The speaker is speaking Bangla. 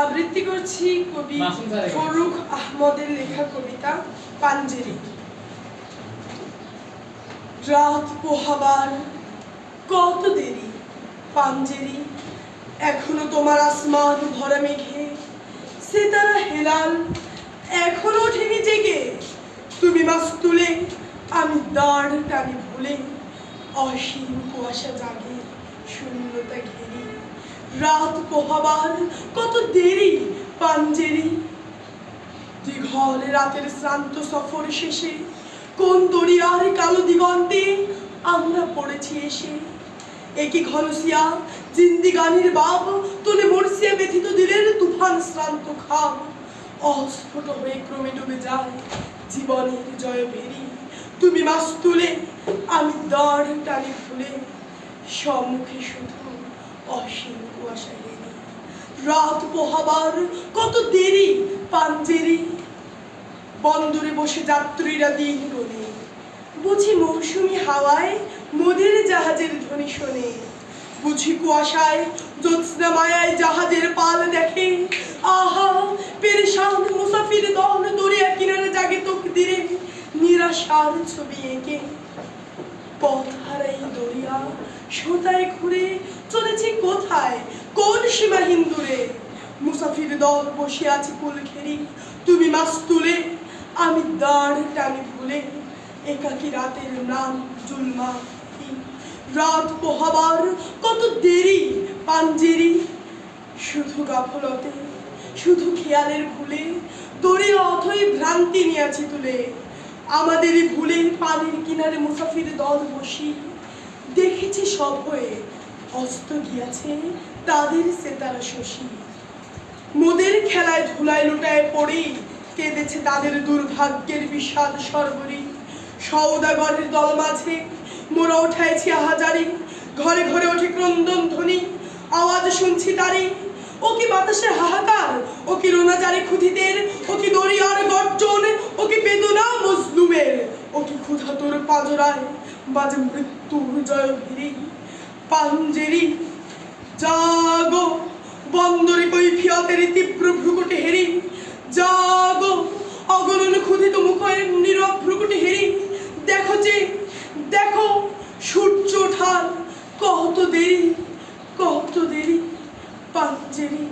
আবৃত্তি করছি কবি ফরুখ আহমদের লেখা কবিতা পাঞ্জেরি। রাত পোহাবার কত দেরি? পাঞ্জেরি এখনও তোমার আসমান ভরা মেঘে। সিতারা হেলাল এখনও ওঠেনি জেগে। তুমি মাছ তুলে আমি দাঁড় টানি ভুলে। অসীম কুয়াশা জাগে শূন্যতা ঘেরি। রাত পোহাবার কত দেরি পাঞ্জেরি। দীঘল রাতের শ্রান্ত সফর শেষে, কোন দরিয়ার কালো দিগন্তে আমরা পড়েছি এসে। একই ঘনসিয়া জিন্দিগানির বাব তুলে মরসিয়া ব্যথিত দিলের তুফান শ্রান্ত খাব অস্ফুট হয়ে ক্রমে ডুবে যায় জীবনের জয় ভেরি। তুমি মাস তুলে আমি দাঁড় টানি ফুলে সম্মুখে শুধু অসীম রাত পোহাবার কত দেরি পাঞ্জেরি বন্দরে বসে যাত্রীরা দিন গোনে। বুঝি মৌসুমি হাওয়ায় মোদের জাহাজের ধ্বনি শোনে। বুঝি কুয়াশায় জ্যোৎস্না মায়ায় জাহাজের পাল দেখে। আহা, পেরেশান মুসাফির দল দরিয়া কিনারে জাগে তোক দিরে নিরাশার ছবি এঁকে। পথ হারাই দরিয়া, সোতায় ঘুরে চলেছে কোথায়? কোন সীমাহীন দূরে মুসাফির দল বসে আছে কুল ঘেরি। তুমি মাছ তুলে, আমি দাঁড় টানি ভুলে। একাকি রাতের নাম জুলমা রাত পোহাবার কত দেরি, পাঞ্জেরি। শুধু গাফলতে, শুধু খেয়ালের ভুলে। দড়িয়া অথই ভ্রান্তি নিয়েছি তুলে। আমাদেরই ভুলে পানির কিনারে মুসাফির দল বসি। দেখেছি সব হয়ে অস্ত গিয়াছে তাদের সেতারা শশী। মোদের খেলায় ধুলায় লুটায় পড়ে, কেঁদেছে তাদের দুর্ভাগ্যের বিষাদ সর্বরী। সৌদাগরের দল মাঝে মোরা উঠাইছি আহাজারি, ঘরে ঘরে ওঠে ক্রন্দন ধ্বনি, আওয়াজ শুনছি তারে। ও কি বাতাসের হাহাকার, ও কি রোনাজারি খুদিদের ও কি দরিয়ার গর্জন, ও কি বেদনা মজলুমের, ও কি ক্ষুধা তোর পাজরায় বাজে মৃত্যুর জয় ভিড়ি পাঞ্জেরি। জাগো, বন্দরে কৈফিয়তের তীব্র ভ্রুকুটে হেরি। জাগো, অগণন ক্ষুধিত মুখের নীরব ভ্রুকুটে হেরি। দেখো যে, দেখো, সূর্য ঠাল কত দেরি কত দেরি, পাঞ্জেরি।